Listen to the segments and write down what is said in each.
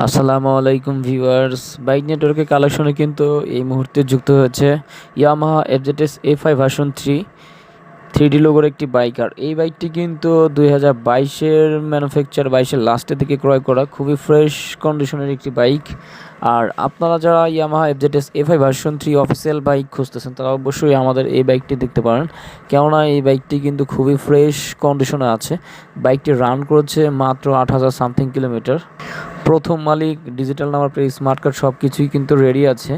আসসালামু আলাইকুম viewers. Bike নেটওয়ার্কের কালেকশনে কিন্তু এই মুহূর্তে যুক্ত হয়েছে Yamaha FZS A five version three three D লোগোর একটি বাইক আর এই বাইকটি কিন্তু দুই হাজার বাইশের ম্যানুফ্যাকচার বাইশের লাস্টের দিকে ক্রয় করা, খুবই ফ্রেশ কন্ডিশনের একটি বাইক আর আপনারা যারা Yamaha FZS A five version three official bike খুঁজতেছেন, তারা অবশ্যই আমাদের এই বাইকটি দেখতে পারেন। কেননা এই বাইকটি কিন্তু খুবই ফ্রেশ কন্ডিশনে আছে। বাইকটি রান করেছে মাত্র আট হাজার সামথিং কিলোমিটার প্রথম মালিক digital number plate smart card সব কিছুই কিন্তু রেডি আছে।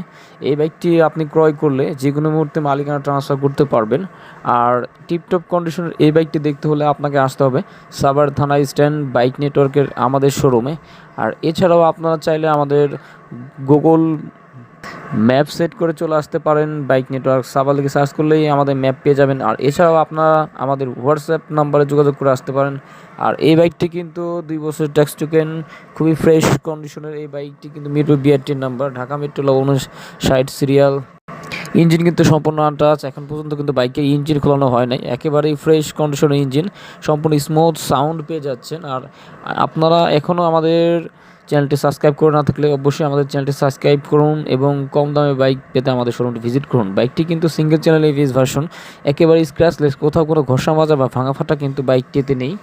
এই বাইকটি আপনি ক্রয় করলে যে কোনো মুহূর্তে মালিকানা ট্রান্সফার করতে পারবেন। আর টিপটপ কন্ডিশনের এই বাইকটি দেখতে হলে আপনাকে আসতে হবে সাবার থানা স্ট্যান্ড বাইক নেটওয়ার্কের আমাদের শোরুমে আর এছাড়াও আপনারা চাইলে আমাদের গুগল ম্যাপ সেট করে চলে আসতে পারেন বাইক নেটওয়ার্ক সাবার লিখে সার্চ করলেই আমাদের ম্যাপ পেয়ে যাবেন। আর এছাড়াও আপনারা আমাদের হোয়াটসঅ্যাপ নাম্বারে যোগাযোগ করে আসতে পারেন। আর এই বাইকটি কিন্তু দুই বছর ট্যাক্স টোকেন, খুবই ফ্রেশ কন্ডিশনের এই বাইকটি কিন্তু মিরপুর বিআরটির নাম্বার ঢাকা মেট্রো ষাট সিরিয়াল ইঞ্জিন কিন্তু সম্পূর্ণ আনটাচ এখন পর্যন্ত কিন্তু বাইকের ইঞ্জিন খোলানো হয় নাই। একেবারেই ফ্রেশ কন্ডিশনের ইঞ্জিন, সম্পূর্ণ স্মুথ সাউন্ড পেয়ে যাচ্ছেন। আর আপনারা এখনও আমাদের চ্যানেলটি সাবস্ক্রাইব করে না থাকলে অবশ্যই আমাদের চ্যানেলটি সাবস্ক্রাইব করুন এবং কম দামে বাইক পেতে আমাদের শোরুমটি ভিজিট করুন। বাইকটি কিন্তু সিঙ্গেল চ্যানেল এভিএস ভার্সন, একেবারে স্ক্র্যাচলেস কোথাও কোনো ঘষা মাজা বা ভাঙা ফাটা কিন্তু বাইকটিতে নেই।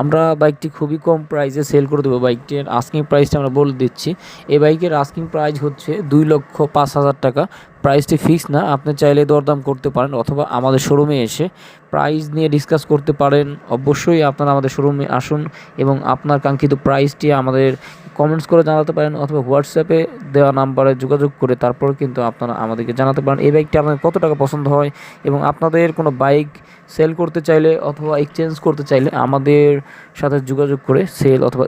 আমরা বাইকটি খুবই কম প্রাইসে সেল করে দেবো বাইকটির আস্কিং প্রাইসটা আমরা বলে দিচ্ছি। এই বাইকের আস্কিং প্রাইস হচ্ছে দুই লক্ষ পাঁচ হাজার টাকা। প্রাইসটি ফিক্স না, আপনি চাইলে দরদাম করতে পারেন অথবা আমাদের শোরুমে এসে প্রাইস নিয়ে ডিসকাস করতে পারেন। অবশ্যই আপনারা আমাদের শোরুমে আসুন এবং আপনার কাঙ্ক্ষিত প্রাইসটি আমাদের কমেন্টস করে জানাতে পারেন অথবা হোয়াটসঅ্যাপে দেওয়া নাম্বারে যোগাযোগ করে তারপর কিন্তু আপনারা আমাদেরকে জানাতে পারেন। এই বাইকটি আপনাদের কত টাকা পছন্দ হয় এবং আপনাদের কোনো বাইক সেল করতে চাইলে অথবা এক্সচেঞ্জ করতে চাইলে আমাদের সাথে যোগাযোগ করে সেল অথবা